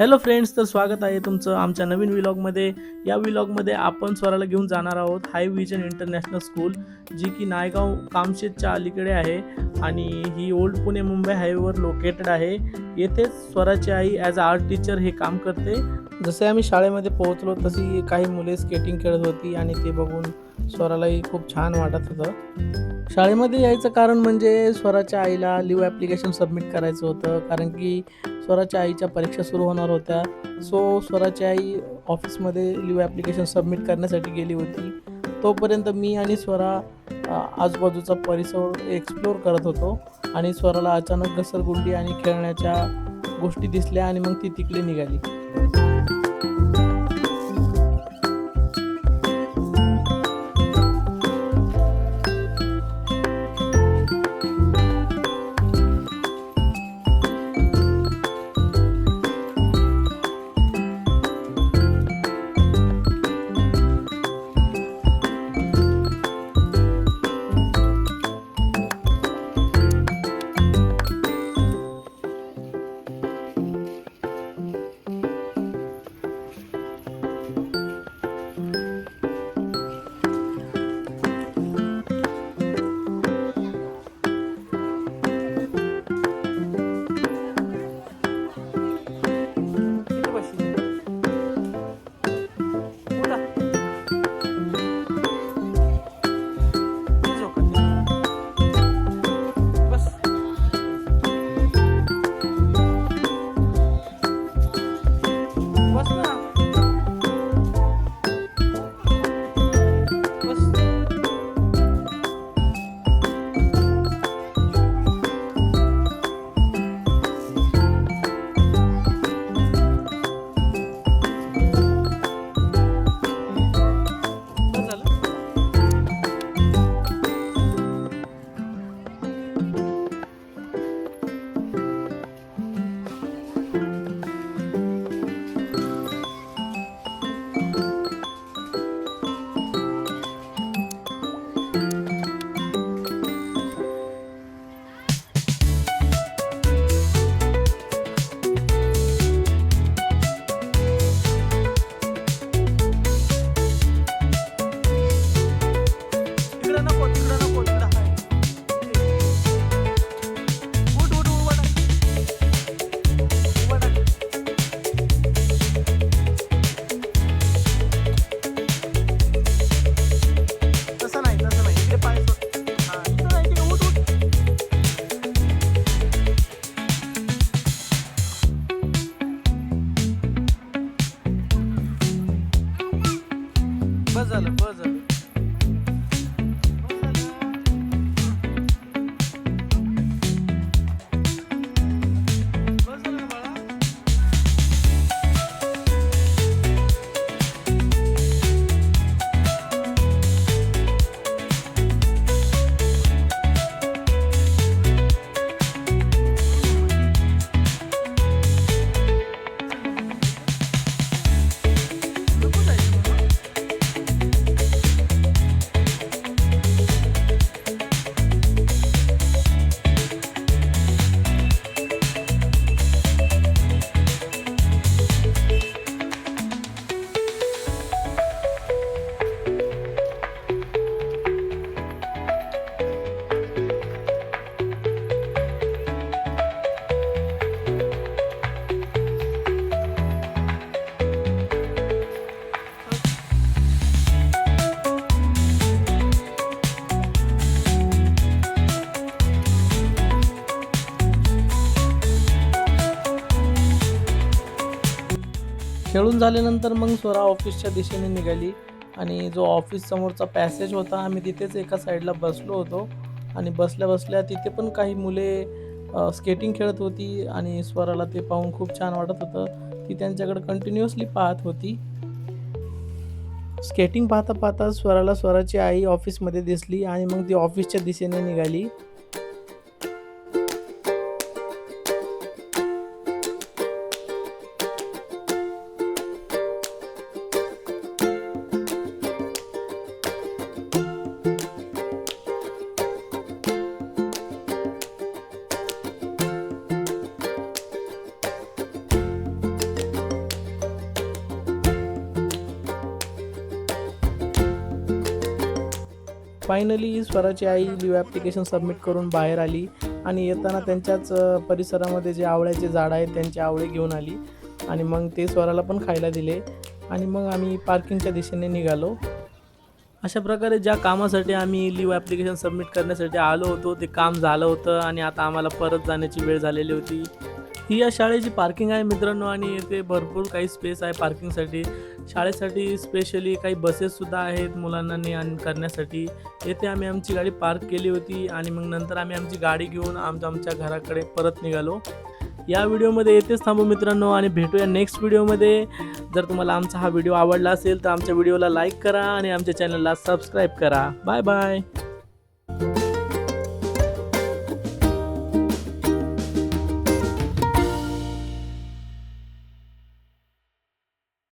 Hello friends तर स्वागत आहे तुमचं आमच्या नवीन विलॉगमध्ये या विलॉगमध्ये आपण स्वराला घेऊन जाणार आहोत हाय विजन इंटरनॅशनल स्कूल जी की नायगाव कामशेतच्या अलीकडे आहे आणि ही ओल्ड पुणे मुंबई हायवेवर लोकेटेड आहे. येथेच स्वराची आई ॲज अ आर्ट टीचर हे काम करते. जसे आम्ही शाळेमध्ये पोहोचलो तशी काही मुले स्केटिंग खेळत होती आणि ते बघून स्वरालाही खूप छान वाटत होतं. शाळेमध्ये यायचं कारण म्हणजे स्वराच्या आईला लिव्ह ॲप्लिकेशन सबमिट करायचं होतं कारण की स्वराच्या आईच्या परीक्षा सुरू होणार होत्या. सो स्वराची आई ऑफिसमध्ये लिव्ह ॲप्लिकेशन सबमिट करण्यासाठी गेली होती. तोपर्यंत मी आणि स्वरा आजूबाजूचा परिसर एक्सप्लोर करत होतो. आणि स्वराला अचानक घसरगुंडी आणि खेळण्याच्या गोष्टी दिसल्या आणि मग ती तिकडे निघाली. बस झालं बस झालं. खेळून झाल्यानंतर मग स्वरा ऑफिसच्या दिशेने निघाली आणि जो ऑफिस समोरचा पॅसेज होता आम्ही तिथेच एका साईडला बसलो होतो. आणि बसल्या बसल्या तिथे पण काही मुले स्केटिंग खेळत होती आणि स्वराला ते पाहून खूप छान वाटत होतं. ती त्यांच्याकडे कंटिन्युअसली पाहत होती. स्केटिंग पाहता पाहता स्वराला स्वराची आई ऑफिसमध्ये दिसली आणि मग ती ऑफिसच्या दिशेने निघाली. फायनली स्वराची आई लिव्ह ॲप्लिकेशन सबमिट करून बाहेर आली आणि येताना त्यांच्याच परिसरामध्ये जे आवळ्याचे झाड आहेत त्यांचे आवळे घेऊन आली. आणि मग ते स्वराला पण खायला दिले. आणि मग आम्ही पार्किंगच्या दिशेने निघालो. अशा प्रकारे ज्या कामासाठी आम्ही लिव्ह ॲप्लिकेशन सबमिट करण्यासाठी आलो होतो ते काम झालं होतं आणि आता आम्हाला परत जाण्याची वेळ झालेली होती. ही या शाळेची पार्किंग आहे मित्रांनो आणि येथे भरपूर काही स्पेस आहे पार्किंगसाठी शाळेसाठी स्पेशली काही बसेससुद्धा आहेत मुलांना ने आण करण्यासाठी. येथे आम्ही आमची गाडी पार्क केली होती आणि मग नंतर आम्ही आमची गाडी घेऊन आमच्या आमच्या घराकडे परत निघालो. या व्हिडिओमध्ये येथेच थांबू मित्रांनो आणि भेटूया नेक्स्ट व्हिडिओमध्ये. जर तुम्हाला आमचा हा व्हिडिओ आवडला असेल तर आमच्या व्हिडिओला लाईक करा आणि आमच्या चॅनलला सबस्क्राईब करा. Bye bye